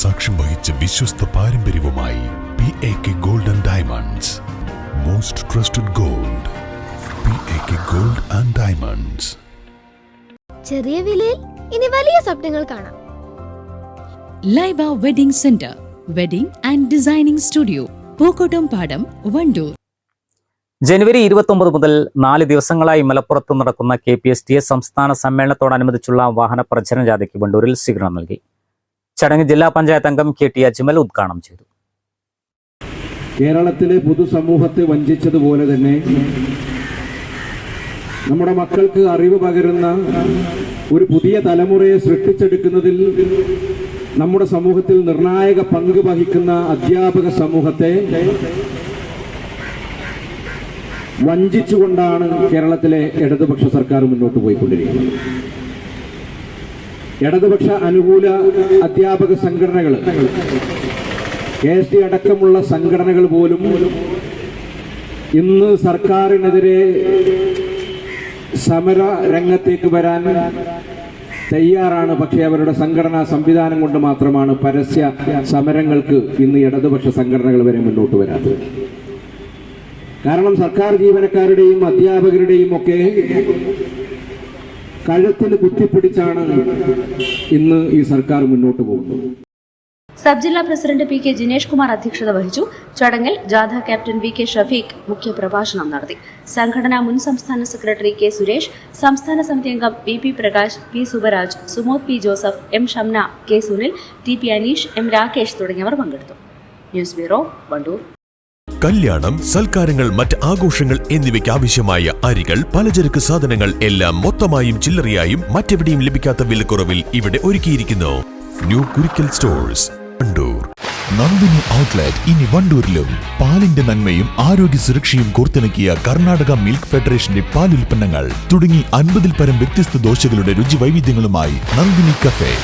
സാക്ഷ്യം വഹിച്ച വിശ്വസ്ത പാരമ്പര്യവുമായി P A K gold and diamonds most trusted gold P A K gold and diamonds ചെറിയ വിലയിൽ ഇനി വലിയ സ്വപ്നങ്ങൾ കാണാം. Laiba wedding centre wedding and designing studio Pookkottam Padam Wandoor. ജനുവരി ഇരുപത്തൊമ്പത് മുതൽ നാല് ദിവസങ്ങളായി മലപ്പുറത്ത് നടക്കുന്ന K P S T A സംസ്ഥാന സമ്മേളനത്തോടനുബന്ധിച്ചുള്ള വാഹന പ്രചരണ ജാഥയ്ക്ക് വണ്ടൂരിൽ സ്വീകരണം നൽകി. ചടങ്ങ് ജില്ലാ പഞ്ചായത്ത് അംഗം കെ ടി അജ്മൽ ഉദ്ഘാടനം ചെയ്തു. കേരളത്തിലെ പൊതുസമൂഹത്തെ വഞ്ചിച്ചതുപോലെ തന്നെ നമ്മുടെ മക്കൾക്ക് അറിവ് പകരുന്ന ഒരു പുതിയ തലമുറയെ സൃഷ്ടിച്ചെടുക്കുന്നതിൽ നമ്മുടെ സമൂഹത്തിൽ നിർണായക പങ്ക് വഹിക്കുന്ന അധ്യാപക സമൂഹത്തെ വഞ്ചിച്ചുകൊണ്ടാണ് കേരളത്തിലെ ഇടതുപക്ഷ സർക്കാർ മുന്നോട്ട് പോയിക്കൊണ്ടിരിക്കുന്നത്. ഇടതുപക്ഷ അനുകൂല അധ്യാപക സംഘടനകൾ കെ എസ് ടി അടക്കമുള്ള സംഘടനകൾ പോലും ഇന്ന് സർക്കാരിനെതിരെ സമര രംഗത്തേക്ക് വരാൻ തയ്യാറാണ്. പക്ഷേ അവരുടെ സംഘടനാ സംവിധാനം കൊണ്ട് മാത്രമാണ് പരസ്യ സമരങ്ങൾക്ക് ഇന്ന് ഇടതുപക്ഷ സംഘടനകൾ വരെ മുന്നോട്ട് വരാത്തത് കാരണം സർക്കാർ ജീവനക്കാരുടെയും അധ്യാപകരുടെയും ഒക്കെ കഴുത്തിന് കുത്തിപ്പിടിച്ചാണ് ഇന്ന് ഈ സർക്കാർ മുന്നോട്ട് പോകുന്നത്. സബ് ജില്ലാ president P K Jinesh Kumar അധ്യക്ഷത വഹിച്ചു. ചടങ്ങിൽ ജാഥ ക്യാപ്റ്റൻ വി കെ ഷഫീഖ് മുഖ്യപ്രഭാഷണം നടത്തി. സംഘടനാ മുൻ സംസ്ഥാന സെക്രട്ടറി കെ സുരേഷ് സംസ്ഥാന സമിതി അംഗം V P Prakash P Subaraj Sumod P Joseph M Shamna K Sunil T P Aneesh M Rakesh തുടങ്ങിയവർ പങ്കെടുത്തു. News bureau Wandoor. കല്യാണം സൽക്കാരങ്ങൾ മറ്റ് ആഘോഷങ്ങൾ എന്നിവയ്ക്ക് ആവശ്യമായ അരികൾ പലചരക്ക് സാധനങ്ങൾ എല്ലാം മൊത്തമായും ചില്ലറയായും മറ്റെവിടെയും ലഭിക്കാത്ത വിലക്കുറവിൽ ഇവിടെ ഒരുക്കിയിരിക്കുന്നു. New Kurikkal stores Wandoor Nandini outlet ഇനി വണ്ടൂരിലും. പാലിന്റെ നന്മയും ആരോഗ്യ സുരക്ഷയും കോർത്തിണക്കിയ കർണാടക മിൽക്ക് ഫെഡറേഷന്റെ പാലുൽപ്പന്നങ്ങൾ. തുടങ്ങി അൻപതിൽ പരം വ്യത്യസ്ത ദോശകളുടെ രുചി വൈവിധ്യങ്ങളുമായി നന്ദിനി കഫേ